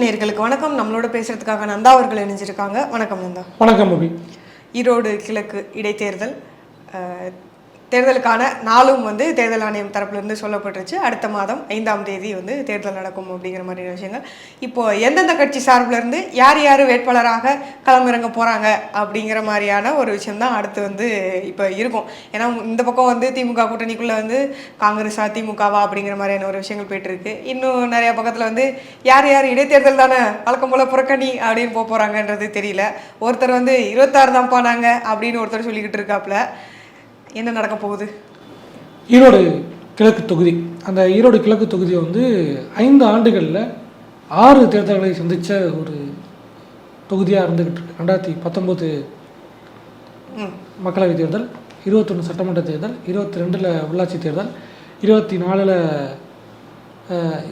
நேர்களுக்கு வணக்கம். நம்மளோட பேசுறதுக்காக நந்தா அவர்கள் இணைஞ்சிருக்காங்க. வணக்கம் நந்தா. வணக்கம் அபி ஈரோடு கிழக்கு இடைத்தேர்தல் தேர்தலுக்கான நாளும் வந்து தேர்தல் ஆணையம் தரப்புலேருந்து சொல்லப்பட்டுருச்சு. அடுத்த மாதம் ஐந்தாம் தேதி வந்து தேர்தல் நடக்கும் அப்படிங்கிற மாதிரியான விஷயங்கள். இப்போ எந்தெந்த கட்சி சார்பிலேருந்து யார் யார் வேட்பாளராக களமிறங்க போகிறாங்க அப்படிங்கிற மாதிரியான ஒரு விஷயம்தான் அடுத்து வந்து இப்போ இருக்கும். ஏன்னா இந்த பக்கம் வந்து திமுக கூட்டணிக்குள்ளே வந்து காங்கிரஸா திமுகவா அப்படிங்கிற மாதிரியான ஒரு விஷயங்கள் போயிட்டுருக்கு. இன்னும் நிறைய பக்கத்தில் வந்து யார் யார் இடைத்தேர்தல் தானே வழக்கம் போல புறக்கணி அப்படின்னு போக போகிறாங்கன்றது தெரியல. ஒருத்தர் வந்து இருபத்தாறு தான் போனாங்க அப்படின்னு ஒருத்தர் சொல்லிக்கிட்டு இருக்காப்புல. என்ன நடக்க போகுது? ஈரோடு கிழக்கு தொகுதி. அந்த ஈரோடு கிழக்கு தொகுதி வந்து ஐந்து ஆண்டுகளில் ஆறு தேர்தல்களை சந்தித்த ஒரு தொகுதியாக இருந்துக்கிட்டு இருக்கு. ரெண்டாயிரத்தி பத்தொம்போது மக்களவைத் தேர்தல் இருபத்தொன்று சட்டமன்ற தேர்தல் இருபத்தி ரெண்டில் உள்ளாட்சி தேர்தல் இருபத்தி நாலில்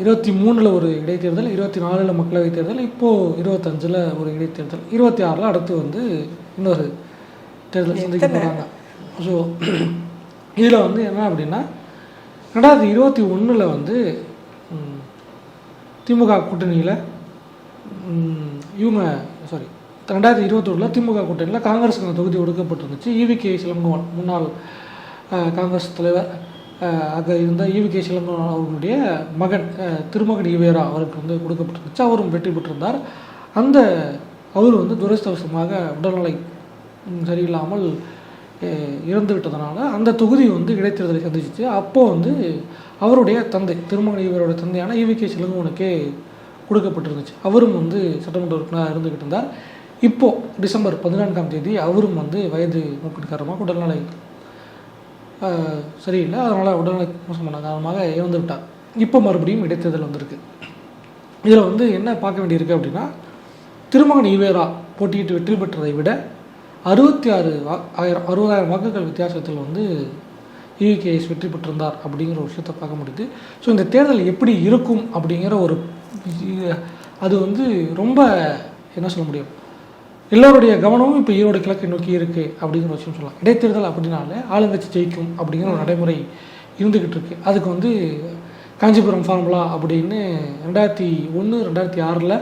இருபத்தி மூணில் ஒரு இடைத்தேர்தல் இருபத்தி நாலில் மக்களவைத் தேர்தல் இப்போது இருபத்தஞ்சில் ஒரு இடைத்தேர்தல் இருபத்தி ஆறில் அடுத்து வந்து இன்னொரு தேர்தல் சந்திக்க போகிறாங்க ஸோ இதில் வந்து என்ன அப்படின்னா ரெண்டாயிரத்தி இருபத்தி ஒன்றில் வந்து திமுக கூட்டணியில் இவங்க சாரி ரெண்டாயிரத்தி இருபத்தொன்னில் திமுக கூட்டணியில் காங்கிரஸுக்கு தொகுதி ஒடுக்கப்பட்டிருந்துச்சு. ஈவிகே சிலங்கோவன் முன்னாள் காங்கிரஸ் தலைவர் அங்கே இருந்த இவி கே சிலங்கோவன் அவர்களுடைய மகன் திருமகன் ஈவேரா அவருக்கு வந்து கொடுக்கப்பட்டிருந்துச்சு. அவரும் வெற்றி பெற்றிருந்தார். அந்த அவர் வந்து துரதிருஷ்டவசமாக உடல்நிலை சரியில்லாமல் இறந்து விட்டதனால அந்த தொகுதி வந்து இடைத்தேர்தலை சந்திச்சிச்சு. அப்போது வந்து அவருடைய தந்தை திருமண இவருடைய தந்தையான ஈவிகே சிலங்கோவனுக்கே கொடுக்கப்பட்டிருந்துச்சு. அவரும் வந்து சட்டமன்ற உறுப்பினராக இருந்துக்கிட்டு இருந்தார். இப்போது டிசம்பர் பதினான்காம் தேதி அவரும் வந்து வயது மூப்பின் காரணமாக உடல்நிலை சரியில்லை. அதனால் உடல்நிலை மோசமான காரணமாக இறந்து விட்டார். இப்போ மறுபடியும் இடைத்தேர்தல் வந்திருக்கு. இதில் வந்து என்ன பார்க்க வேண்டியிருக்கு அப்படின்னா திருமகன் ஈவேரா போட்டியிட்டு வெற்றி பெற்றதை விட அறுபத்தி ஆறு வா ஆயிரம் அறுபதாயிரம் வாக்குகள் வித்தியாசத்தில் வந்து இவிகேஎஸ் வெற்றி பெற்றிருந்தார் அப்படிங்கிற ஒரு விஷயத்தை பார்க்க முடியுது. ஸோ இந்த தேர்தல் எப்படி இருக்கும் அப்படிங்கிற ஒரு அது வந்து ரொம்ப என்ன சொல்ல முடியும்? எல்லோருடைய கவனமும் இப்போ ஈரோடு கிழக்கு நோக்கி இருக்குது அப்படிங்கிற விஷயம் சொல்லலாம். இடைத்தேர்தல் அப்படின்னாலே ஆளுங்கட்சி ஜெயிக்கும் அப்படிங்கிற ஒரு நடைமுறை இருந்துக்கிட்டு இருக்கு. அதுக்கு வந்து காஞ்சிபுரம் ஃபார்முலா அப்படின்னு ரெண்டாயிரத்தி ஒன்று ரெண்டாயிரத்தி ஆறில்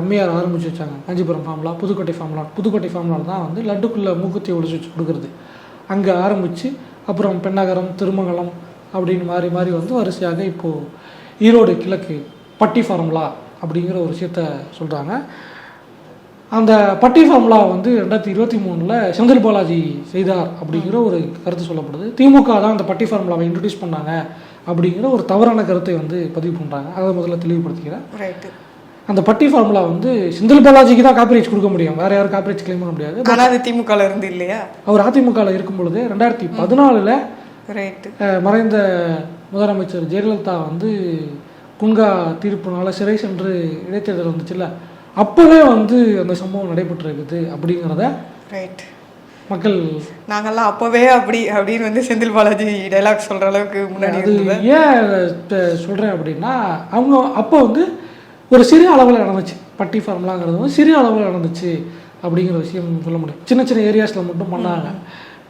அம்மையார் ஆரம்பிச்சு வச்சாங்க. Kanchipuram formula Pudukkottai formula Pudukkottai formula தான் வந்து லட்டுக்குள்ளே மூக்குத்தி ஒழிச்சு வச்சு கொடுக்குறது. அங்கே ஆரம்பித்து அப்புறம் பெண்ணகரம் திருமங்கலம் அப்படின்னு மாறி மாறி வந்து வரிசையாக இப்போது ஈரோடு கிழக்கு பட்டி ஃபார்முலா அப்படிங்கிற ஒரு விஷயத்த சொல்கிறாங்க அந்த பட்டி ஃபார்முலா வந்து ரெண்டாயிரத்தி இருபத்தி மூணில் செந்தில் பாலாஜி செய்தார் அப்படிங்கிற ஒரு கருத்து சொல்லப்படுது. திமுக தான் அந்த பட்டி ஃபார்முலாவை இன்ட்ரடியூஸ் பண்ணாங்க அப்படிங்கிற ஒரு தவறான கருத்தை வந்து பதிவு பண்ணுறாங்க அதை முதல்ல தெளிவுபடுத்திக்கிறேன். ரைட்டு அந்த பட்டி ஃபார்முலா வந்து செந்தில் பாலாஜிக்கு தான் காப்பிரைட்ஸ் கொடுக்க முடியும். வேற யாரும் காப்பிரைட்ஸ் கிளைம் பண்ண முடியாது. ஆனால் அது திமுகல இருந்து இல்லையா? அவர் அதிமுகவில் இருக்கும் பொழுது ரெண்டாயிரத்தி பதினாலில் மறைந்த முதலமைச்சர் ஜெயலலிதா வந்து குன்கா தீர்ப்புனால சிறை சென்று இடைத்தேர்தல் வந்துச்சுல்ல அப்போவே வந்து அந்த சம்பவம் நடைபெற்றிருக்குது அப்படிங்கிறத ரைட் மக்கள் நாங்கெல்லாம் அப்போவே அப்படி அப்படின்னு வந்து செந்தில் பாலாஜி டைலாக் சொல்கிற அளவுக்கு முன்னாடி ஏன் சொல்றேன் அப்படின்னா அவங்க அப்போ வந்து ஒரு சிறிய அளவில் நடந்துச்சு. பட்டி ஃபார்ம்லாங்கிறது வந்து சிறிய அளவில் நடந்துச்சு அப்படிங்கிற விஷயம் சொல்ல முடியும். சின்ன சின்ன ஏரியாஸில் மட்டும் பண்ணாங்க.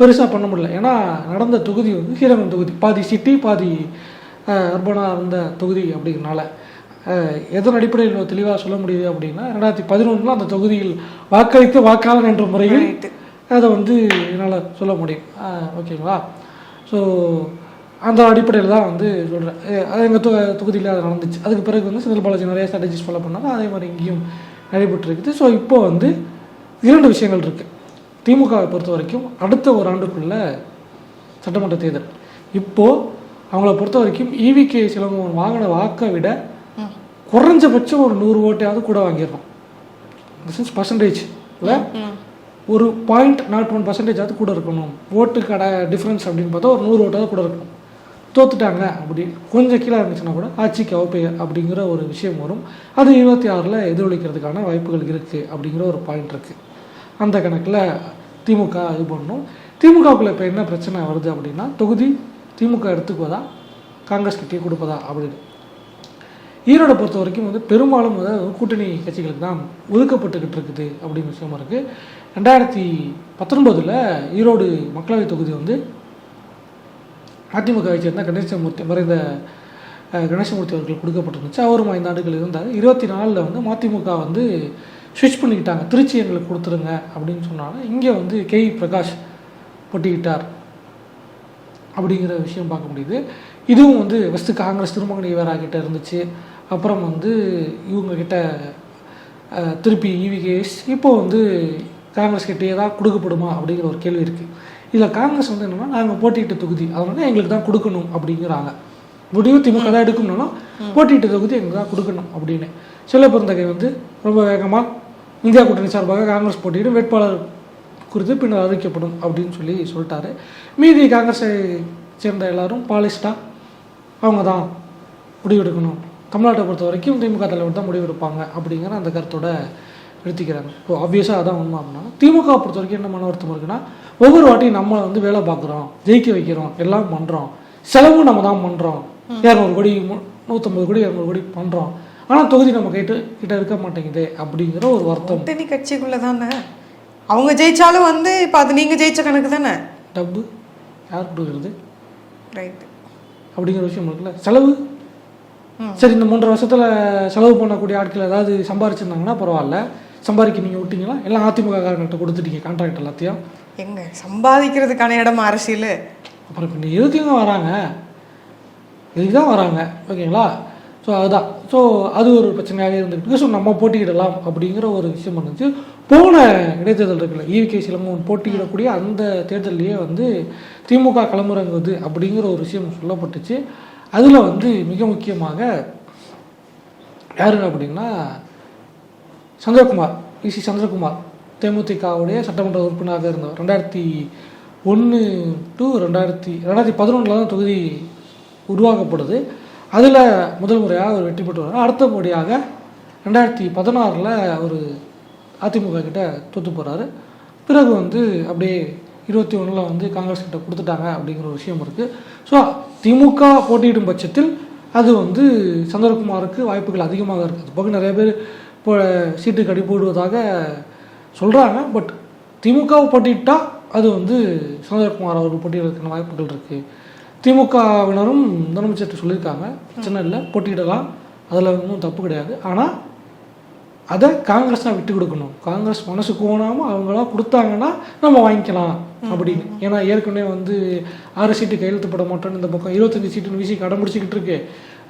பெருசாக பண்ண முடியல. ஏன்னா நடந்த தொகுதி வந்து ஸ்ரீரங்கம் தொகுதி. பாதி சிட்டி பாதி அர்பனாக இருந்த தொகுதி அப்படிங்கிறனால. எதன் அடிப்படையில் தெளிவாக சொல்ல முடியுது அப்படின்னா ரெண்டாயிரத்தி பதினொன்றில் அந்த தொகுதியில் வாக்களித்த வாக்காளர் என்ற முறையில் அதை வந்து என்னால் சொல்ல முடியும். ஓகேங்களா ஸோ அந்த அடிப்படையில் தான் வந்து சொல்கிறேன் அது எங்கள் தொ தொகுதியில் அது நடந்துச்சு. அதுக்கு பிறகு வந்து செந்தில் பாலாஜி நிறைய ஸ்ட்ராட்டஜிஸ் ஃபாலோ பண்ணாங்க. அதே மாதிரி இங்கேயும் நடைபெற்றிருக்குது. ஸோ இப்போ வந்து இரண்டு விஷயங்கள் இருக்குது திமுகவை பொறுத்த வரைக்கும் அடுத்த ஒரு ஆண்டுக்குள்ள சட்டமன்ற தேர்தல். இப்போது அவங்கள பொறுத்த வரைக்கும் E ஈவிகே சிலவங்க வாங்கின வாக்கை விட. குறைஞ்சபட்சம் ஒரு நூறு ஓட்டையாவது கூட வாங்கிடணும் சின்ஸ் பர்சன்டேஜ் இல்லை ஒரு பாயிண்ட் நாட் ஒன் பர்சன்டேஜாவது கூட இருக்கணும். ஓட்டு கடை டிஃப்ரென்ஸ் அப்படின்னு பார்த்தா ஒரு நூறு ஓட்டாவது கூட இருக்கணும். தோத்துட்டாங்க அப்படி. கொஞ்சம் கீழே இருந்துச்சுன்னா கூட ஆட்சிக்கு அவப்பெயர் அப்படிங்கிற ஒரு விஷயம் வரும். அது இருபத்தி ஆறில் எதிரொலிக்கிறதுக்கான வாய்ப்புகள் இருக்குது அப்படிங்கிற ஒரு பாயிண்ட் இருக்குது அந்த கணக்கில் திமுக இது பண்ணும். திமுகவுக்குள்ள இப்போ என்ன பிரச்சனை வருது அப்படின்னா தொகுதி திமுக எடுத்துக்குவதா காங்கிரஸ் கட்சியை கொடுப்பதா அப்படின்னு. ஈரோடை பொறுத்த வரைக்கும் வந்து பெரும்பாலும் வந்து கூட்டணி கட்சிகளுக்கு தான் ஒதுக்கப்பட்டுக்கிட்டு இருக்குது அப்படின்னு விஷயமா இருக்குது ரெண்டாயிரத்தி பத்தொன்பதில் ஈரோடு மக்களவை தொகுதி வந்து அதிமுகவை சேர்ந்த கணேசமூர்த்தி மறைந்த கணேசமூர்த்தி அவர்கள் கொடுக்கப்பட்டிருந்துச்சு. அவரும் ஐந்து ஆண்டுகள் இருந்தார். இருபத்தி நாலில் வந்து மதிமுக வந்து ஸ்விட்ச் பண்ணிக்கிட்டாங்க. திருச்சி எங்களுக்கு கொடுத்துருங்க அப்படின்னு சொன்னாலும் இங்கே வந்து கே பிரகாஷ் போட்டிக்கிட்டார் அப்படிங்கிற விஷயம் பார்க்க முடியுது. இதுவும் வந்து ஃபஸ்ட்டு காங்கிரஸ் திருமங்கனி வேறாகிட்ட இருந்துச்சு. அப்புறம் வந்து இவங்க கிட்ட திருப்பி இவிகேஎஸ் இப்போ வந்து காங்கிரஸ் கிட்டே தான் கொடுக்கப்படுமா அப்படிங்கிற ஒரு கேள்வி இருக்குது இதில் காங்கிரஸ் வந்து என்னென்னா நாங்கள் போட்டியிட்ட தொகுதி. அதனால எங்களுக்கு தான் கொடுக்கணும் அப்படிங்கிறாங்க. முடிவு திமுக தான் எடுக்கணும்னா போட்டியிட்ட தொகுதி எங்களுக்கு தான் கொடுக்கணும் அப்படின்னு. செல்ல பிறந்தகை வந்து ரொம்ப வேகமாக இந்தியா கூட்டணி சார்பாக காங்கிரஸ் போட்டியிடும் வேட்பாளர் குறித்து பின்னர் அறிவிக்கப்படும் அப்படின்னு சொல்லி சொல்லிட்டாரு. மீதி காங்கிரஸை சேர்ந்த எல்லாரும் பாலிஸ்டாக அவங்க தான் முடிவெடுக்கணும். தமிழ்நாட்டை பொறுத்த வரைக்கும் திமுக தலைவர் தான் முடிவெடுப்பாங்க அப்படிங்கிற அந்த கருத்தோட எடுத்துக்கிறாங்க. இப்போ ஆப்வியஸாக அதான் உண்மை அப்படின்னா திமுக பொறுத்த வரைக்கும் என்ன மன வருத்தம் இருக்குன்னா ஒவ்வொரு வாட்டியும் நம்ம வந்து வேலை பார்க்குறோம் ஜெயிக்க வைக்கிறோம் எல்லாம் பண்ணுறோம் செலவும் நம்ம தான் பண்ணுறோம் இரநூறு கோடி நூற்றம்பது கோடி இரநூறு கோடி பண்ணுறோம் ஆனால் தொகுதி நம்ம கிட்ட கிட்ட இருக்க மாட்டேங்குதே அப்படிங்கிற ஒரு வருத்தம். கூட்டணி கட்சிக்குள்ள தானே? அவங்க ஜெயிச்சாலும் வந்து இப்போ அது நீங்க ஜெயிச்ச கணக்கு தானே? டப்பு. யார் கொடுக்குறது? ரைட் அப்படிங்கிற விஷயம் இருக்குல்ல. செலவு? சரி இந்த மூன்றரை வருஷத்துல செலவு பண்ணக்கூடிய ஆட்கள் ஏதாவது சம்பாரிச்சிருந்தாங்கன்னா பரவாயில்ல. சம்பாதிக்க நீங்கள் விட்டீங்களா? எல்லாம் அதிமுக காரங்கள்ட்ட கொடுத்துட்டீங்க கான்ட்ராக்ட் எல்லாத்தையும்? எங்க? சம்பாதிக்கிறதுக்கான இடம் அரசியல். அப்புறம் இப்போ எதுக்குங்க வராங்க? இதுக்கு தான் வராங்க ஓகேங்களா? ஸோ அதுதான். ஸோ அது ஒரு பிரச்சனையாக இருந்துக்கிட்டு ஸோ நம்ம போட்டியிடலாம் அப்படிங்கிற ஒரு விஷயம் இருந்துச்சு போன இடைத்தேர்தல் இருக்குல்ல ஈவிகே சிலம்பம் போட்டியிடக்கூடிய அந்த தேர்தல்லையே வந்து திமுக களமிறங்குவது அப்படிங்கிற ஒரு விஷயம் சொல்லப்பட்டுச்சு. அதில் வந்து மிக முக்கியமாக யாரு அப்படின்னா சந்திரகுமார் இசி சந்திரகுமார் தேமுதிகவுடைய சட்டமன்ற உறுப்பினராக இருந்தவர். ரெண்டாயிரத்தி ஒன்று டு ரெண்டாயிரத்தி ரெண்டாயிரத்தி பதினொன்றில் தான் தொகுதி உருவாக்கப்படுது. அதில் முதல் முறையாக அவர் வெற்றி பெற்று வர்றார் அடுத்தபடியாக ரெண்டாயிரத்தி பதினாறில் ஒரு அதிமுக கிட்ட தோற்று போகிறாரு பிறகு வந்து அப்படியே இருபத்தி ஒன்றில் வந்து காங்கிரஸ் கிட்ட கொடுத்துட்டாங்க அப்படிங்கிற ஒரு விஷயம் இருக்குது ஸோ திமுக போட்டியிடும் பட்சத்தில் அது வந்து சந்திரகுமாருக்கு வாய்ப்புகள் அதிகமாக இருக்குது. போக நிறைய பேர் இப்போ சீட்டு கடி போடுவதாக சொல்கிறாங்க பட் திமுகவை போட்டிட்டால் அது வந்து சந்திரகுமார் அவர்கள் போட்டியிடறதுக்கான வாய்ப்புகள் இருக்குது திமுகவினரும் முதலமைச்சர் சொல்லியிருக்காங்க. பிரச்சனை இல்லை போட்டியிடலாம். அதில் ஒன்றும் தப்பு கிடையாது. ஆனால் அதை காங்கிரஸ் தான் விட்டு கொடுக்கணும். காங்கிரஸ் மனசு கோணாமல் அவங்களா கொடுத்தாங்கன்னா நம்ம வாங்கிக்கலாம் அப்படின்னு. ஏன்னா ஏற்கனவே வந்து ஆறு சீட்டு கையெழுத்துப்பட மாட்டோன்னு இந்த பக்கம் இருபத்தஞ்சு சீட்டுன்னு வீசி கடைபிடிச்சிக்கிட்டு இருக்கு.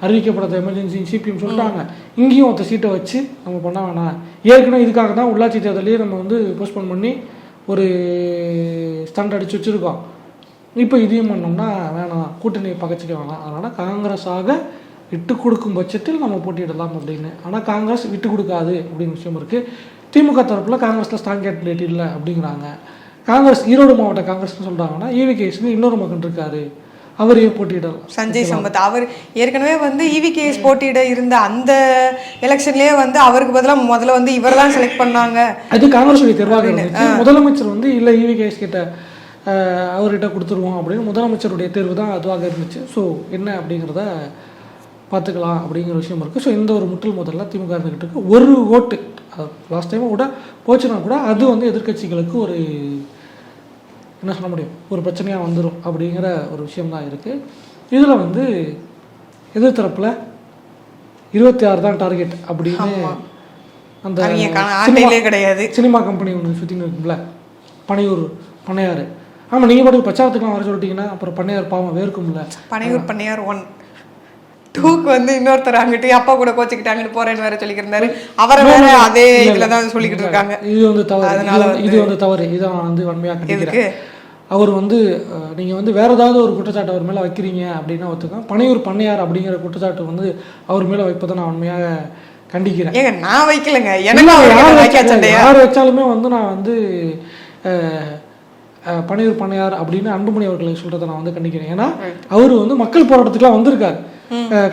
அறிவிக்கப்படாத எமர்ஜென்சி சிபிஎம் சொல்லிட்டாங்க இங்கேயும் ஒருத்த சீட்டை வச்சு நம்ம பண்ண வேணாம். ஏற்கனவே இதுக்காக தான் உள்ளாட்சி தேர்தலையே நம்ம வந்து போஸ்ட்போன் பண்ணி ஒரு ஸ்டண்ட் அடிச்சு வச்சுருக்கோம். இப்போ இதையும் பண்ணோம்னா வேணாம். கூட்டணியை பகச்சிக்க வேணாம். அதனால் காங்கிரஸாக விட்டு கொடுக்கும் பட்சத்தில் நம்ம போட்டியிடலாம் அப்படின்னு. ஆனால் காங்கிரஸ் விட்டு கொடுக்காது அப்படின்னு விஷயம் இருக்குது திமுக தரப்பில் காங்கிரஸில் ஸ்ட்ராங் கேண்டிடேட் இல்லை அப்படிங்கிறாங்க. காங்கிரஸ் ஈரோடு மாவட்ட காங்கிரஸ்னு சொல்கிறாங்கன்னா ஈவி கேஸ்னு இன்னொரு மகன் இருக்காரு. அவரையே போட்டியிடலாம். சஞ்சய் சம்பத். அவர் ஏற்கனவே வந்து E இவிகேஎஸ் போட்டியிட இருந்த அந்த எலெக்ஷன்லயே வந்து அவருக்கு பதிலாக முதல்ல வந்து இவர் தான் செலக்ட் பண்ணாங்க. அது காங்கிரஸுடைய தேர்வாக இருந்துச்சு. முதலமைச்சர் வந்து இல்லை ஈவி கேஸ் கிட்ட அவர்கிட்ட கொடுத்துருவோம் அப்படின்னு முதலமைச்சருடைய தேர்வு தான் அதுவாக இருந்துச்சு. ஸோ என்ன அப்படிங்கிறத பார்த்துக்கலாம் அப்படிங்கிற விஷயம் இருக்குது ஸோ இந்த ஒரு முட்டல் முதல்ல திமுக இருந்துகிட்டு இருக்கு. ஒரு ஓட்டு லாஸ்ட் டைம் கூட போச்சுன்னா கூட அது வந்து எதிர்க்கட்சிகளுக்கு ஒரு என்ன சொல்ல முடியும்? ஒரு பிரச்சனையாக வந்துடும் அப்படிங்கிற ஒரு விஷயம் தான் இருக்குது இதில் வந்து எதிர்த்தரப்பில் இருபத்தி ஆறு தான் டார்கெட் அப்படின்னு அந்த கிடையாது. சினிமா கம்பெனி ஒன்று சுற்றின்னு இருக்கும்ல. பனையூர் பண்ணையார் ஆமாம் நீங்கள் பாட்டுக்கு பிரச்சாரத்துக்குலாம் வர சொல்லிட்டீங்கன்னா அப்புறம் பண்ணையார் பாவம் வேர்க்கும்ல. பனையூர் பண்ணையார் ஒன் டூக்கு வந்து இன்னொருத்தர் அங்கிட்டு அப்பா கூட கோச்சிக்கிட்டு அங்கிட்டு போறேன்னு வேற சொல்லிக்கிட்டு அவரை வேற அதே இதுல தான் சொல்லிக்கிட்டு இருக்காங்க இது வந்து தவறு. இது அதனால வந்து- இது வந்து தவறு. இதை நான் வந்து வன்மையாக கண்டிக்கிறேன். எதுக்கு அவர் வந்து அஹ், நீங்க வந்து வேற ஏதாவது ஒரு குற்றச்சாட்டு அவர் மேல வைக்கிறீங்க அப்படின்னா ஒத்துக்கலாம் பனையூர் பண்ணையார் அப்படிங்கிற குற்றச்சாட்டு வந்து அவர் மேல வைப்பதை நான் உண்மையாக கண்டிக்கிறேன். ஏங்க நான் வைக்கலங்க. எனக்கு யார் வச்சாலுமே வந்து நான் வந்து பனையூர் பண்ணையார் அப்படின்னு அன்புமணி அவர்களை சொல்றதை நான் வந்து கண்டிக்கிறேன். ஏன்னா அவர் வந்து மக்கள் போராட்டத்துக்குலாம் வந்திருக்காரு.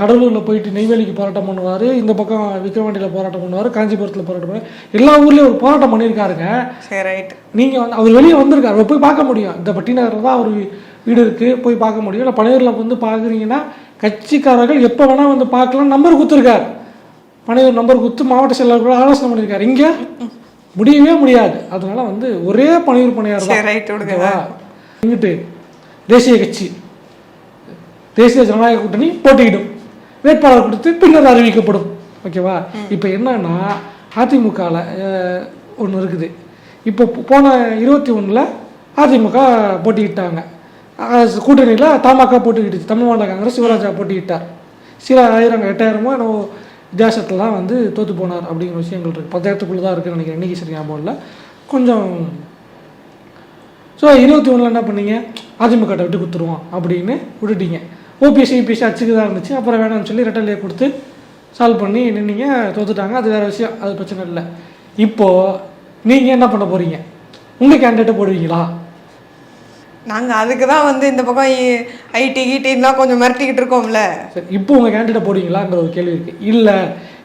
கடலூர்ல போயிட்டு நெய்வேலிக்கு போராட்டம் பண்ணுவாரு. இந்த பக்கம் விக்கிரவாண்டியில போராட்டம் பண்ணுவாரு. காஞ்சிபுரத்துல போராட்டம் பண்ணுவாரு. எல்லா ஊர்லயும் ஒரு போராட்டம் பண்ணியிருக்காருங்க. சரி ரைட் நீங்க வந்து அவர் வெளியே வந்திருக்காரு. அவர் போய் பார்க்க முடியும். இந்த பட்டினகரில் தான் அவர் வீடு இருக்கு. போய் பார்க்க முடியும். இல்லை பனையூரில் வந்து பார்க்குறீங்கன்னா கட்சிக்காரர்கள் எப்போ வேணா வந்து பார்க்கலாம். நம்பர் கொடுத்துருக்காரு. பனையூர் நம்பர் கொடுத்து மாவட்ட செயலாளர் கூட ஆலோசனை பண்ணியிருக்காரு. இங்க முடியவே முடியாது. அதனால வந்து ஒரே பனையூர் ஓகேவா இங்கிட்டு தேசிய கட்சி. தேசிய ஜனநாயக கூட்டணி போட்டியிடும். வேட்பாளர் கொடுத்து பின்னர் அறிவிக்கப்படும். ஓகேவா? இப்போ என்னன்னா அதிமுகவில் ஒன்று இருக்குது. இப்போ போன இருபத்தி ஒன்றில் அதிமுக போட்டியிட்டாங்க. கூட்டணியில் தமாக போட்டிக்கிட்டுச்சு தமிழ் மாநில காங்கிரஸ் சிவராஜா போட்டியிட்டார். சில ஆயிரம் எட்டாயிரமோ என்னவோ வித்தியாசத்தில் தான் வந்து தோற்று போனார் அப்படிங்கிற விஷயங்கள் இருக்குது பத்தாயிரத்துக்குள்ளே தான் இருக்குன்னு நினைக்கிறேன். இன்றைக்கி சரி ஞாபகம் இல்லை. கொஞ்சம் ஸோ இருபத்தி ஒன்றில் என்ன பண்ணீங்க? அதிமுக ட்ட விட்டு கொடுத்துருவோம் அப்படின்னு விட்டுட்டீங்க. ஓபிஎஸ் இபிஎஸ் அச்சுக்கு தான் இருந்துச்சு. அப்புறம் வேணாம்னு சொல்லி ரெட்டலையை கொடுத்து சால்வ் பண்ணி நின்னீங்க தோத்துட்டாங்க. அது வேறு விஷயம். அது பிரச்சனை இல்லை. இப்போது நீங்கள் என்ன பண்ண போகிறீங்க உங்கள் கேண்டிடேட்டை போடுவீங்களா? நாங்க அதுக்கு தான் வந்து இந்த பக்கம் ஐடி கிட்டின்லாம் கொஞ்சம் மிரட்டிக்கிட்டு இருக்கோம்ல. சரி இப்போ உங்கள் கேண்டிடேட் போடுவீங்களாங்கிற ஒரு கேள்வி இருக்குது இல்லை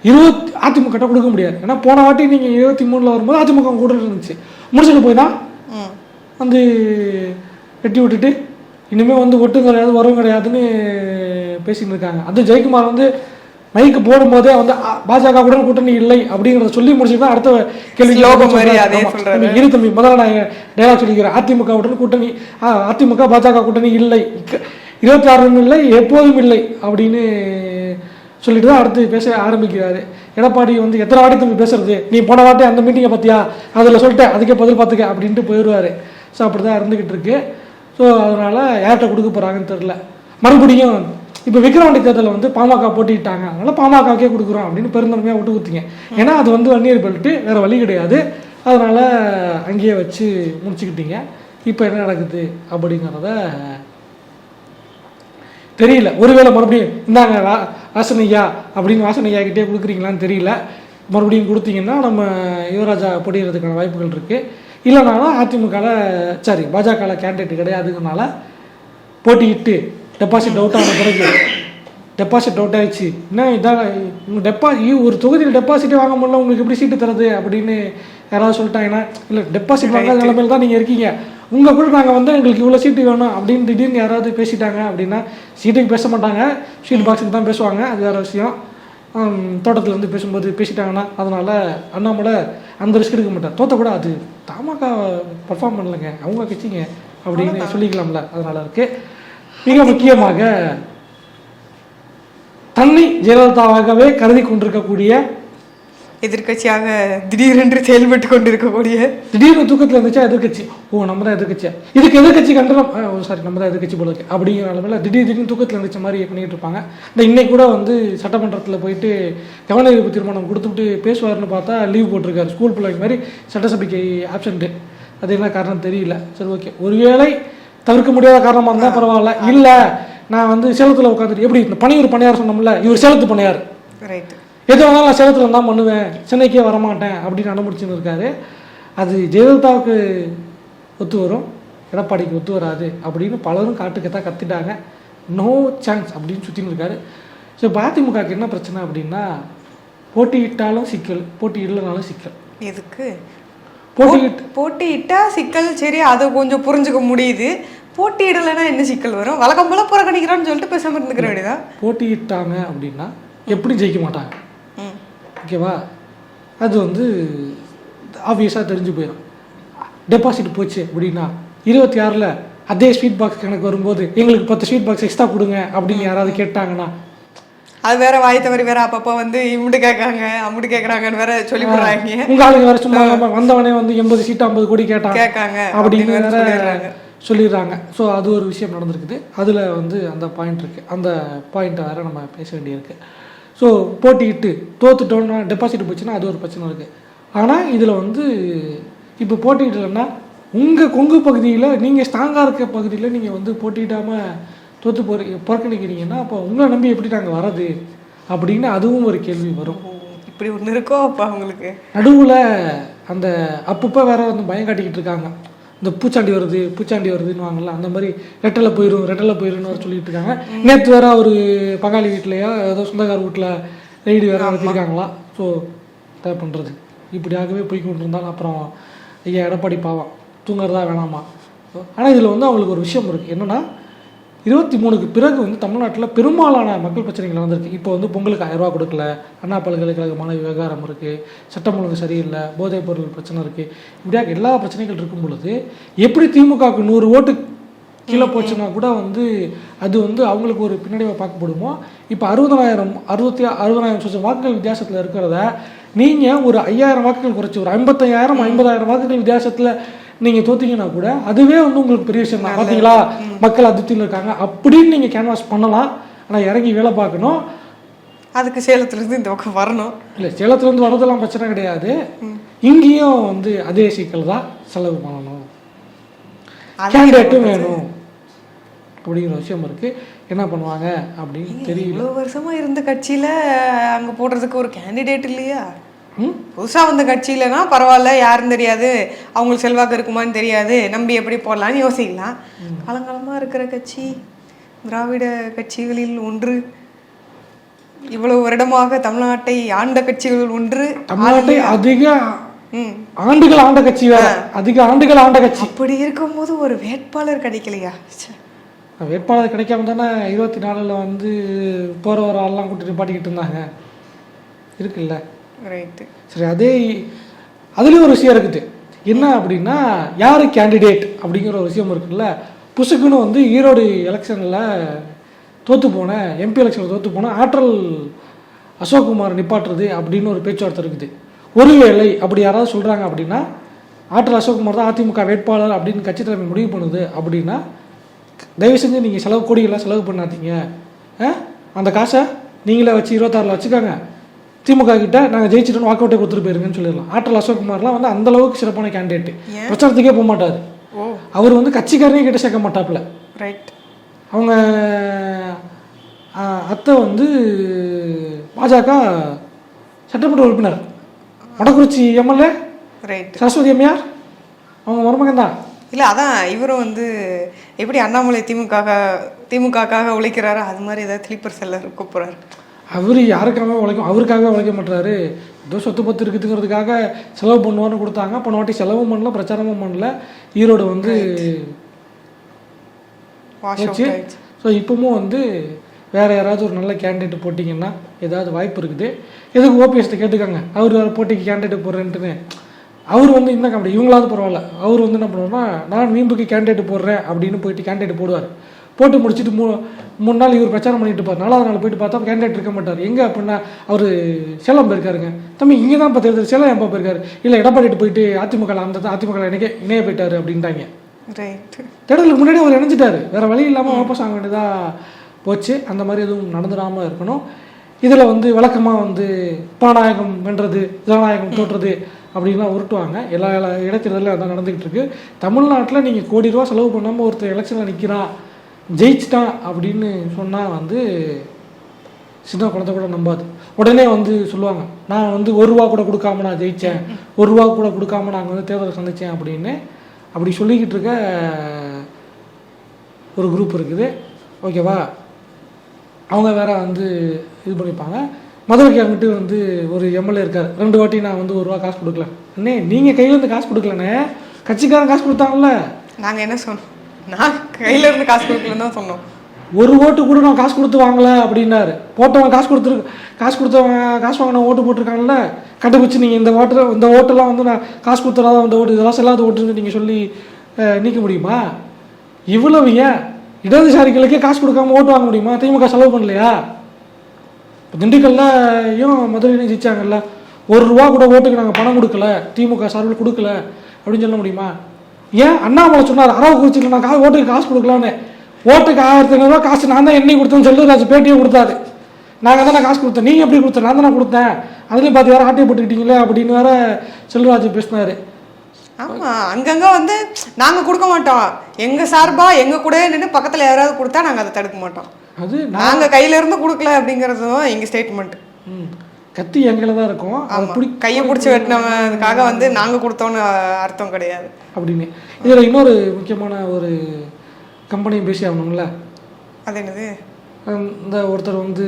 இருபத்தி அதிமுக கொடுக்க முடியாது. ஏன்னா போன வாட்டி நீங்கள் இருபத்தி மூணில் வரும்போது அதிமுக கூட இருந்துச்சு. முடிச்சுட்டு போய் தான் வந்து வெட்டி விட்டுட்டு இனிமேல் வந்து ஒட்டும் கிடையாது வரும் கிடையாதுன்னு பேசிட்டு இருக்காங்க. அது ஜெயக்குமார் வந்து மைக்கு போடும்போதே வந்து பாஜக கூட கூட்டணி இல்லை அப்படிங்கிறத சொல்லி முடிச்சுட்டு தான் அடுத்த கேள்வி. இரு தம்பி முதல்ல நான் டைலாக் சொல்லிக்கிறேன். அதிமுக உடன் கூட்டணி அதிமுக பாஜக கூட்டணி இல்லை. இருபத்தி ஆறும் இல்லை எப்போதும் இல்லை அப்படின்னு சொல்லிட்டு தான் அடுத்து பேச ஆரம்பிக்கிறாரு. எடப்பாடி வந்து எத்தனை வாட்டி தம்பி பேசுறது? நீ போன வாட்டி அந்த மீட்டிங்கை பார்த்தியா? அதில் சொல்லிட்டேன் அதுக்கே பதில் பார்த்துக்க அப்படின்ட்டு போயிடுவார். ஸோ அப்படி தான் இருந்துக்கிட்டு இருக்கு. ஸோ அதனால் யார்கிட்ட கொடுக்க போகிறாங்கன்னு தெரில மறுபடியும் இப்போ விக்ரவாண்டி தேர்தலில் வந்து பாமக போட்டிட்டாங்க அதனால் பாமகவுக்கே கொடுக்குறோம் அப்படின்னு பெருந்தன்மையாக விட்டு கொடுத்தீங்க. ஏன்னா அது வந்து வன்னியர் பெல்ட்டு வேறு வழி கிடையாது. அதனால் அங்கேயே வச்சு முடிச்சுக்கிட்டீங்க. இப்போ என்ன நடக்குது அப்படிங்கிறத தெரியல. ஒருவேளை மறுபடியும் இந்தாங்க வா வாசனையா அப்படின்னு வாசனையா கிட்டே கொடுக்குறீங்களான்னு தெரியல. மறுபடியும் கொடுத்தீங்கன்னா நம்ம யுவராஜா பொடியறதுக்கான வாய்ப்புகள் இருக்குது இல்லைனாலும் அதிமுகவில் சாரி பாஜகவில் கேண்டிடேட் கிடையாதுங்கிறனால போட்டியிட்டு டெபாசிட் அவுட் ஆன பிறகு டெபாசிட் அவுட் ஆயிடுச்சு. என்ன உங்கள் டெப்பா ஒரு தொகுதியில் டெபாசிட்டே வாங்க முடியல உங்களுக்கு எப்படி சீட்டு தரது அப்படின்னு யாராவது சொல்லிட்டாங்கன்னா இல்லை டெபாசிட் வாங்காத நிலைமையில தான் நீங்கள் இருக்கீங்க. உங்கள் கூட நாங்கள் வந்து எங்களுக்கு இவ்வளோ சீட்டு வேணும் அப்படின்னு திடீர்னு யாராவது பேசிட்டாங்க அப்படின்னா சீட்டுக்கு பேச மாட்டாங்க. ஷீட் பாக்ஸுக்கு தான் பேசுவாங்க. அது வேறு விஷயம். தோட்டத்துல இருந்து பேசும்போது பேசிட்டாங்கன்னா அதனால் அண்ணாமலை அந்த ரிஸ்க் எடுக்க மாட்டார் தோத்த கூட அது தமாக பர்ஃபார்ம் பண்ணலைங்க. அவங்க கட்சிங்க அப்படின்னு சொல்லிக்கலாம்ல. அதனால் இருக்கு. மிக முக்கியமாக தன்னை ஜெயலலிதாவாகவே கருதி கொண்டிருக்கக்கூடிய எதிர்க்கட்சியாக திடீரென்று செயல்பட்டு கொண்டிருக்கக்கூடிய திடீர்னு தூக்கத்தில் இருந்துச்சா எதிர்க்கட்சி? ஓ நம்ம தான் எதிர்க்கட்சியா? இதுக்கு எதிர்க்கட்சி கண்டனம். சாரி நம்ம தான் எதிர்க்கட்சி போல இருக்கு. அப்படிங்கிற அளவில் திடீர் திடீர்னு தூக்கத்தில் இருந்துச்ச மாதிரி பண்ணிட்டு இருப்பாங்க. இந்த இன்னைக்கு கூட வந்து சட்டமன்றத்தில் போயிட்டு கவன ஈர்ப்பு தீர்மானம் கொடுத்துட்டு பேசுவார்னு பார்த்தா லீவ் போட்டிருக்காரு. ஸ்கூல் பிள்ளைங்க மாதிரி சட்டசபைக்கு ஆப்சண்ட்டு அது என்ன காரணம் தெரியல. சரி ஓகே ஒருவேளை தவிர்க்க முடியாத காரணமாக இருந்தால் பரவாயில்ல. இல்லை நான் வந்து சேலத்தில் உட்காந்துட்டு எப்படி இந்த பணியூர் பணியார் சொன்னோம்ல இவர் சேலத்து பணியார். ரைட் எது வேணாலும் நான் சேலத்தில் தான் பண்ணுவேன். சென்னைக்கே வரமாட்டேன் அப்படின்னு அனுமதிச்சுன்னு இருக்காரு. அது ஜெயலலிதாவுக்கு ஒத்து வரும். எடப்பாடிக்கு ஒத்து வராது அப்படின்னு பலரும் காட்டுக்கத்தான் கத்திட்டாங்க. நோ சான்ஸ் அப்படின்னு சுற்றின்னு இருக்காரு. ஸோ இப்போ அதிமுகவுக்கு என்ன பிரச்சனை அப்படின்னா போட்டியிட்டாலும் சிக்கல் போட்டி இல்லைனாலும் சிக்கல். எதுக்கு? போட்டியிட்டு போட்டியிட்டா சிக்கல் சரி அதை கொஞ்சம் புரிஞ்சுக்க முடியுது. போட்டியிடலைன்னா என்ன சிக்கல் வரும்? வழக்கம் போல புறக்கணிக்கிறான்னு சொல்லிட்டு பேசாம இருந்துக்கிற வேண்டியதான் போட்டியிட்டாங்க அப்படின்னா எப்படி ஜெயிக்க மாட்டாங்க? ஓகேவா? அது வந்து ஆப்வியஸாக தெரிஞ்சு போயிடும். டெபாசிட் போச்சு அப்படின்னா இருபத்தி ஆறில் அதே ஸ்வீட் பாக்ஸ் கணக்கு வரும்போது எங்களுக்கு பத்து ஸ்வீட் பாக்ஸ் எக்ஸ்ட்ரா கொடுங்க அப்படின்னு யாராவது கேட்டாங்கன்னா அது வேற வாய் தவறி வேற அப்பப்போ வந்து இம்முட்டு கேட்காங்க அம்முட்டு கேட்கறாங்கன்னு வேற சொல்லி போடுறாங்க. உங்க ஆளுங்க வேற இல்லாம வந்தவனே வந்து எண்பது சீட் ஐம்பது கோடி கேட்டாங்க கேட்காங்க அப்படின்னு வேற. சொல்லிடுறாங்க. ஸோ அது ஒரு விஷயம் நடந்திருக்குது. அதில் வந்து அந்த பாயிண்ட் இருக்குது அந்த பாயிண்ட்டை வேற நம்ம பேச வேண்டியிருக்கு. ஸோ போட்டியிட்டு தோத்துட்டோம்னா டெபாசிட் போச்சுன்னா அது ஒரு பிரச்சனை இருக்குது ஆனால் இதில் வந்து இப்போ போட்டியிடலைன்னா உங்கள் கொங்கு பகுதியில் நீங்கள் ஸ்ட்ராங்காக இருக்க பகுதியில் நீங்கள் வந்து போட்டியிடாமல் தோற்று போறீ புறக்கணிக்கிறீங்கன்னா அப்போ உங்களை நம்பி எப்படி நாங்கள் வரது அப்படின்னு அதுவும் ஒரு கேள்வி வரும். இப்படி ஒண்ணு இருக்கோ அப்பா உங்களுக்கு நடுவில் அந்த அப்பப்போ வேற வந்து பயம் காட்டிக்கிட்டு இருக்காங்க. இந்த பூச்சாண்டி வருது பூச்சாண்டி வருதுன்னு வாங்கல அந்த மாதிரி ரெட்டலை போயிடும் ரெட்டலை போயிடும்னு வேற சொல்லிட்டு இருக்காங்க. நேற்று வேற ஒரு பங்காளி வீட்லையோ ஏதோ சொந்தக்கார வீட்டில் ரெய்டு வேற நடத்திருக்காங்களா ஸோ என்ன பண்ணுறது இப்படியாகவே போய் கொண்டு இருந்தாலும் அப்புறம் ஐயா எடப்பாடி பாவம் தூங்குறதா வேணாமா? ஆனால் இதில் வந்து அவங்களுக்கு ஒரு விஷயம் இருக்குது என்னென்னா இருபத்தி மூணுக்கு பிறகு வந்து தமிழ்நாட்டில் பெரும்பாலான மக்கள் பிரச்சனைகள் வந்திருக்கு. இப்போ வந்து பொங்கலுக்கு ஆயிரம் ரூபா கொடுக்கல. அண்ணா பல்கலைக்கழக மாணவி விவகாரம் இருக்குது சட்டம் ஒழுங்கு சரியில்லை. போதைப் பொருள் பிரச்சனை இருக்குது இப்படியாக எல்லா பிரச்சனைகள் இருக்கும் பொழுது எப்படி திமுகவுக்கு நூறு ஓட்டு கீழே போச்சுன்னா கூட வந்து அது வந்து அவங்களுக்கு ஒரு பின்னடைவை பார்க்கப்படுமோ? இப்போ அறுபதாயிரம் அறுபத்தி அறுபதாயிரம் சொச்சம் வாக்குகள் வித்தியாசத்தில் இருக்கிறத நீங்கள் ஒரு ஐயாயிரம் வாக்குகள் குறைச்சி ஒரு ஐம்பத்தையாயிரம் ஐம்பதாயிரம் வாக்குகள் வித்தியாசத்தில் நீங்கள் தோத்தீங்கன்னா கூட அதுவே வந்து உங்களுக்கு பெரிய விஷயம் தான் பார்த்தீங்களா மக்கள் அதிருப்தியில் இருக்காங்க. அப்படின்னு நீங்கள் கேன்வாஸ் பண்ணலாம். ஆனால் இறங்கி வேலை பார்க்கணும். அதுக்கு சேலத்துலேருந்து இந்த பக்கம் வரணும். இல்லை சேலத்துலேருந்து வரதெல்லாம் பிரச்சனை கிடையாது. இங்கேயும் வந்து அதே சிக்கல் தான் செலவு பண்ணணும். கேண்டிடேட்டும் வேணும். அப்படிங்கிற விஷயம் இருக்கு. என்ன பண்ணுவாங்க அப்படின்னு தெரியல. இவ்வளோ வருஷமா இருந்த கட்சியில அங்க போடுறதுக்கு ஒரு கேண்டிடேட் இல்லையா? ம்? புதுசா வந்த கட்சியிலனா பரவாயில்ல யாருன்னு தெரியாது. அவங்களுக்கு செல்வாக்கு இருக்குமான்னு தெரியாது. நம்பி எப்படி போடலாம்னு யோசிக்கலாம். காலங்காலமா இருக்கிற கட்சி திராவிட கட்சிகளில் ஒன்று. இவ்வளவு வருடமாக தமிழ்நாட்டை ஆண்ட கட்சிகள் ஒன்று. தமிழ்நாட்டை அதிக ஆண்டுகள் ஆண்ட கட்சி வேற. அதிக ஆண்டுகள் ஆண்ட கட்சி. அப்படி இருக்கும்போது ஒரு வேட்பாளர் கிடைக்கலையா. வேட்பாளர் கிடைக்காம தானே இருபத்தி நாலில் வந்து போகிற வர ஆள்லாம் கூட்டிட்டு பாட்டிக்கிட்டு இருந்தாங்க. இருக்குல்ல. ரைட்டு சரி அதே அதுலேயும் ஒரு விஷயம் இருக்குது. என்ன அப்படின்னா யார் கேண்டிடேட் அப்படிங்கிற ஒரு விஷயம் இருக்குல்ல புசுக்குன்னு வந்து ஈரோடு எலெக்ஷனில் தோற்று போன எம்பி எலெக்ஷனில் தோற்று போன ஆற்றல் அசோக்குமார் நிப்பாட்டுறது அப்படின்னு ஒரு பேச்சுவார்த்தை இருக்குது. ஒருவேளை அப்படி யாராவது சொல்கிறாங்க அப்படின்னா ஆற்றல் அசோக்குமார் தான் அதிமுக வேட்பாளர் அப்படின்னு கட்சி தலைமை முடிவு பண்ணுது அப்படின்னா தயவு செஞ்சு நீங்கள் செலவு கோடிகளாக செலவு பண்ணாதீங்க. ஆ? அந்த காசை நீங்களே வச்சு இருபத்தாறில் வச்சுக்கோங்க. திமுக கிட்ட நாங்கள் ஜெயிச்சிட்டோம் வாக் அவுட்டே கொடுத்துட்டு போயிருங்கன்னு சொல்லிடலாம். ஆற்றல் அசோக்குமார்லாம் வந்து அந்த அளவுக்கு சிறப்பான கேண்டிடேட் பிரச்சாரத்துக்கே போக மாட்டார். அவர் வந்து கட்சிக்காரனே கிட்ட சேர்க்க மாட்டாப்புல. ரைட் அவங்க அத்தை வந்து பாஜக சட்டமன்ற உறுப்பினர். வடக்குறிச்சி எம்எல்ஏ. ரைட் சரஸ்வதி அம்மையார். அவங்க மருமகன் தான். இல்லை அதான் இவரும் வந்து எப்படி அண்ணாமலை திமுக திமுகக்காக உழைக்கிறாரோ அது மாதிரி ஏதாவது கிளிப்பர் செல்லர் கூப்பிட்றாரு. அவர் யாருக்காக உழைக்கும் அவருக்காக உழைக்க மாட்டாரு ஏதோ சொத்து பத்து இருக்குதுங்கிறதுக்காக செலவு பண்ணுவான்னு கொடுத்தாங்க. போன வாட்டி செலவும் பண்ணல பிரச்சாரமும் பண்ணல. ஈரோடு வந்து போச்சு. ஸோ இப்பவும் வந்து வேற யாராவது ஒரு நல்ல கேண்டிடேட் போட்டிங்கன்னா ஏதாவது வாய்ப்பு இருக்குது. எதுக்கு ஓபிஎஸ்ட்டு கேட்டுக்கோங்க. அவர் வேறு போட்டிக்கு கேண்டிடேட் போடுறேன்ட்டுன்னு. அவர் வந்து என்ன கம்பெனி இவங்களாவது பரவாயில்ல. அவர் வந்து என்ன பண்ணுவார்னா நான் வீம்புக்கு கேண்டிடேட் போடுறேன் அப்படின்னு போயிட்டு கேண்டிடேட் போடுவார். போட்டு முடிச்சுட்டு மூ மூணு நாள் இவர் பிரச்சாரம் பண்ணிட்டு இருப்பார். நாலாவது நாள் போயிட்டு பார்த்தா கேண்டிடேட் இருக்க மாட்டார். எங்கே அப்படின்னா அவர் சேலம் போயிருக்காருங்க. தம்பி இங்கே தான் இப்போ தேர்தல் சேலம் எப்போ போயிருக்காரு? இல்லை எடப்பாடிட்டு போயிட்டு அதிமுக அந்த அதிமுக இணைக்க இணைய போயிட்டாரு அப்படின்ட்டாங்க. தேர்தலுக்கு முன்னாடி அவர் இணைஞ்சிட்டாரு. வேற வழி இல்லாமல் வாபஸ் ஆக வேண்டியதா போச்சு. அந்த மாதிரி எதுவும் நடந்துடாமல் இருக்கணும். இதில் வந்து வழக்கமாக வந்து பாநாயகம் வென்றது ஜனநாயகம் தோற்றது அப்படின்லாம் உருட்டுவாங்க. எல்லா இடைத்தேர்தலையும் அதான் நடந்துகிட்டு இருக்கு. தமிழ்நாட்டில் நீங்கள் கோடி ரூபா செலவு பண்ணாமல் ஒருத்தர் எலெக்ஷனில் நிற்கிறான் ஜெயிச்சிட்டான் அப்படின்னு சொன்னால் வந்து சின்ன குழந்தை கூட நம்பாது. உடனே வந்து சொல்லுவாங்க நான் வந்து ஒரு ரூபா கூட கொடுக்காம நான் ஜெயித்தேன் ஒரு ரூபா கூட கொடுக்காம நாங்கள் வந்து தேர்தலை சந்தித்தேன் அப்படின்னு அப்படி சொல்லிக்கிட்டு இருக்க ஒரு குரூப் இருக்குது. ஓகேவா அவங்க வேற வந்து இது பண்ணிப்பாங்க. மதுரைக்கு அங்கிட்டு வந்து ஒரு எம்எல்ஏ இருக்கார். ரெண்டு வாட்டி நான் வந்து ஒரு ரூபா காசு கொடுக்கல. அண்ணே நீங்கள் கையிலேருந்து காசு கொடுக்கலண்ணே. கட்சிக்காரன் காசு கொடுத்தாங்கல்ல நாங்கள் என்ன சொன்னோம்? நான் கையில இருந்து காசு கொடுக்கலன்னு தான் சொன்னோம். ஒரு ஓட்டு கூட நான் காசு கொடுத்து வாங்கல அப்படின்னாரு. போட்டவன் காசு கொடுத்துரு காசு கொடுத்தவங்க காசு வாங்கின ஓட்டு போட்டிருக்காங்கல்ல? கண்டுபிடிச்சு நீங்கள் இந்த ஓட்டு இந்த ஓட்டெல்லாம் வந்து நான் காசு கொடுத்துடாத அந்த ஓட்டு இதெல்லாம் செல்லாத ஓட்டுன்னு நீங்கள் சொல்லி நீக்க முடியுமா? இவ்வளவு ஏன்? இடதுசாரிகளுக்கே காசு கொடுக்காம ஓட்டு வாங்க முடியுமா? திமுக செலவு பண்ணலையா? திண்டுக்கல்லையும் மதுரையிலையும் ஜெயிச்சாங்கல்ல. ஒரு ரூபா கூட ஓட்டுக்கு நாங்கள் பணம் கொடுக்கல. திமுக சார்பில் கொடுக்கல. அப்படின்னு சொல்ல முடியுமா? ஏன் அண்ணாமலை சொன்னார் அரவக்குறிச்சியில் நான் கா ஓட்டுக்கு காசு கொடுக்கலான்னு. ஓட்டுக்கு ஆயிரத்தி ஐநூறுரூவா காசு நான் தான் எண்ணி கொடுத்தேன்னு செல்வராஜ் பேட்டியும் கொடுத்தாரு. நாங்கள் தான் காசு கொடுத்தேன். நீங்கள் எப்படி கொடுத்த? நான் தானே கொடுத்தேன். அதுலேயும் பார்த்து வேறு ஆட்டையை போட்டுக்கிட்டீங்களே அப்படின்னு வேற செல்வராஜ் பேசினாரு. ஆமா அங்கங்க வந்து நாங்க கொடுக்க மாட்டோம். எங்க சார்பா எங்க கூட நின்று பக்கத்துல யாராவது கொடுத்தா நாங்க அதை தடுக்க மாட்டோம். அது நாங்க கையில இருந்து கொடுக்கல அப்படிங்கறதும் எங்க ஸ்டேட்மெண்ட் ம், கத்தி எங்களை தான் இருக்கும். அதை கையை பிடிச்சி வெட்டினவனுக்காக வந்து நாங்க கொடுத்தோன்னு அர்த்தம் கிடையாது. அப்படின்னு. இதில் இன்னொரு முக்கியமான ஒரு கம்பெனியும் பேசி ஆகணும்ல? அது என்னது? இந்த ஒருத்தர் வந்து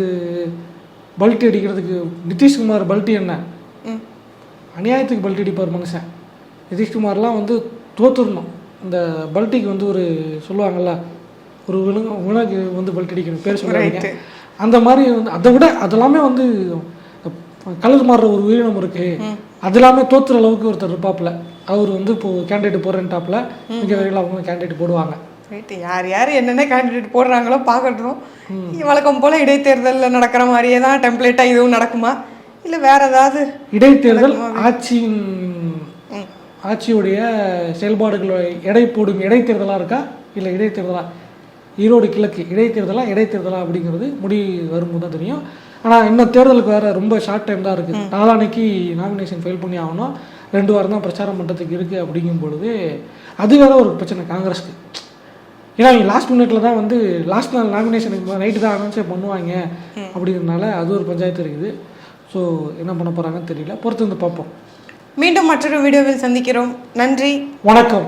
பல்ட்டி அடிக்கிறதுக்கு நிதிஷ்குமார் பல்ட்டி என்ன? அநியாயத்துக்கு பல்ட்டி அடிப்பார் மனுஷன். நிதிஷ்குமார்லாம் வந்து தோத்துடணும். இந்த பல்ட்டிக்கு வந்து ஒரு சொல்லுவாங்கல்ல ஒரு விலங்கு விலங்கு வந்து பல்ட்டி அடிக்கணும். பேர் சொல்லுவாங்க. அந்த மாதிரி வந்து அதை விட அதெல்லாமே வந்து கலர் மாறுற ஒரு உயிரினம் இருக்கு. அது எல்லாமே தோத்துற அளவுக்கு ஒருத்தர் இருப்பாப்புல. அவர் வந்து இப்போ கேண்டிடேட் போடுறேன்டாப்புல மிக விரைவில் அவங்க கேண்டிடேட் போடுவாங்க. ரைட்டு யார் யார் என்னென்ன கேண்டிடேட் போடுறாங்களோ பார்க்கட்டும். வழக்கம் போல் இடைத்தேர்தலில் நடக்கிற மாதிரியே தான் டெம்ப்ளேட்டாக இதுவும் நடக்குமா? இல்லை வேற ஏதாவது இடைத்தேர்தல் ஆட்சியின் ஆட்சியுடைய செயல்பாடுகளை எடை போடும் இடைத்தேர்தலாக இருக்கா? இல்லை இடைத்தேர்தலா? ஈரோடு கிழக்கு இடைத்தேர்தலா இடைத்தேர்தலா அப்படிங்கிறது முடிவு வரும்போது தான் தெரியும். ஆனால் இன்னும் தேர்தலுக்கு வேற ரொம்ப ஷார்ட் டைம் தான் இருக்குது நாளானைக்கு நாமினேஷன் ஃபைல் பண்ணி ஆகணும். ரெண்டு வாரம் தான் பிரச்சாரம் பண்ணுறதுக்கு இருக்குது அப்படிங்கும் பொழுது அது வேற ஒரு பிரச்சனை காங்கிரஸ்க்கு. ஏன்னா அவங்க லாஸ்ட் மினிட்ல தான் வந்து லாஸ்ட் நாள் நாமினேஷனுக்கு நைட்டு தான் அனௌன்ஸே பண்ணுவாங்க அப்படிங்கிறதுனால அது ஒரு பஞ்சாயத்து இருக்குது. ஸோ என்ன பண்ண போகிறாங்கன்னு தெரியல. பொறுத்து வந்து பார்ப்போம். மீண்டும் மற்றொரு வீடியோவில் சந்திக்கிறோம். நன்றி. வணக்கம்.